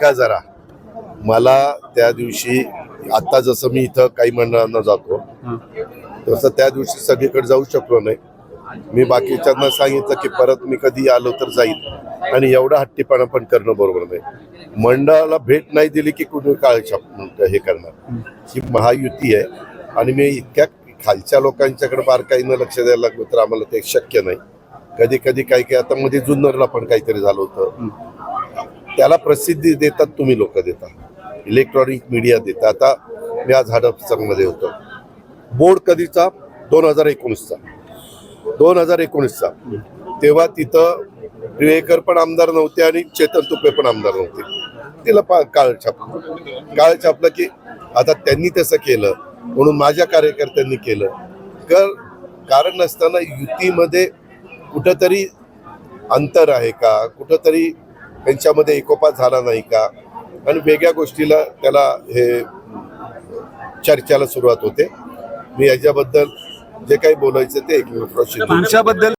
ऐका जरा. मला त्या दिवशी आता जसं मी इथं काही मंडळांना जातो तसं त्या दिवशी सगळीकडे जाऊ शकलो नाही. मी बाकीच्यांना सांगितलं की परत मी कधी आलो तर जाईल. आणि एवढा हट्टीपणा पण करणं बरोबर नाही. मंडळाला भेट नाही दिली की कुणी काळ छाप हे करणार. ही महायुती आहे. आणि मी इतक्या खालच्या लोकांच्याकडे बारकाईनं लक्ष द्यायला लागलो तर आम्हाला ते शक्य नाही. कधी कधी काही काही आता मध्ये जुन्नरला पण काहीतरी झालं होतं. त्याला प्रसिद्धी देतात तुम्ही लोक देता. इलेक्ट्रॉनिक मीडिया देता. आता मी आज मध्ये होतो. बोर्ड कधीचा? दोन हजार एकोणीसचा. दोन हजार एकोणीसचा. तेव्हा तिथं टिळेकर पण आमदार नव्हते आणि चेतन तुपे पण आमदार नव्हते. तिला पा काळ छापलं. काळ छापलं की आता त्यांनी तसं केलं म्हणून माझ्या कार्यकर्त्यांनी केलं. कर कारण नसताना युतीमध्ये कुठंतरी अंतर आहे का? कुठंतरी त्यांच्यामध्ये एकोपा झाला नाही का? आणि वेगळ्या गोष्टीला त्याला हे चर्चेला सुरुवात होते. मी याच्याबद्दल जे काही बोलायचं ते एक तुमच्याबद्दल